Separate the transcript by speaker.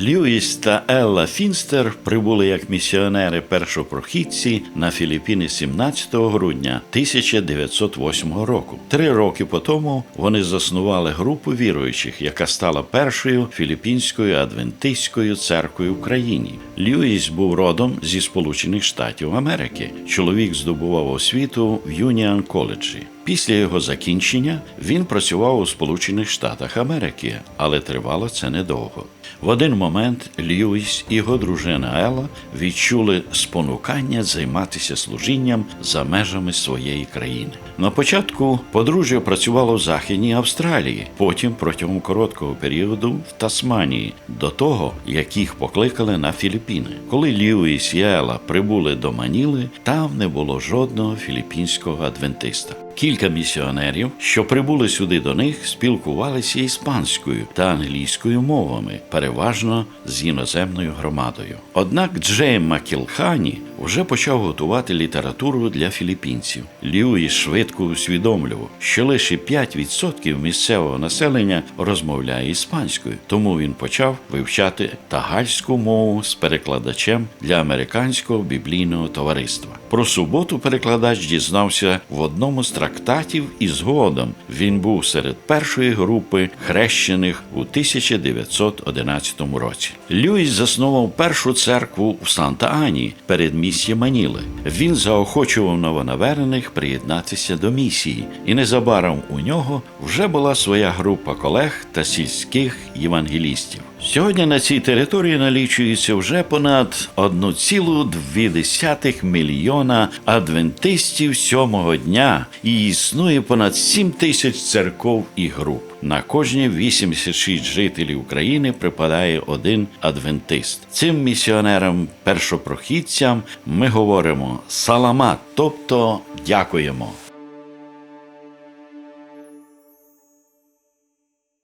Speaker 1: Льюіс та Елла Фінстер прибули як місіонери першопрохідці на Філіппіни 17 грудня 1908 року. Три роки по тому вони заснували групу віруючих, яка стала першою філіппінською адвентистською церквою в країні. Льюіс був родом зі Сполучених Штатів Америки. Чоловік здобував освіту в Юніан коледжі. Після його закінчення він працював у Сполучених Штатах Америки, але тривало це недовго. В один момент Льюіс і його дружина Елла відчули спонукання займатися служінням за межами своєї країни. На початку подружжя працювало в Західній Австралії, потім протягом короткого періоду в Тасманії, до того як їх покликали на Філіппіни. Коли Льюіс і Елла прибули до Маніли, там не було жодного філіппінського адвентиста. Кілька місіонерів, що прибули сюди до них, спілкувалися іспанською та англійською мовами, переважно з іноземною громадою. Однак Джей Макілхані вже почав готувати літературу для філіппінців. Льюіс швидко усвідомлював, що лише 5% місцевого населення розмовляє іспанською, тому він почав вивчати тагальську мову з перекладачем для американського біблійного товариства. Про суботу перекладач дізнався в одному з трактатів і згодом він був серед першої групи хрещених у 1911 році. Льюіс заснував першу церкву в Санта-Ані перед місією Маніли. Він заохочував новонаверених приєднатися до місії, і незабаром у нього вже була своя група колег та сільських євангелістів. Сьогодні на цій території налічується вже понад 1,2 мільйона адвентистів сьомого дня і існує понад 7 тисяч церков і груп. На кожні 86 жителів України припадає один адвентист. Цим місіонерам, першопрохідцям ми говоримо саламат, тобто дякуємо.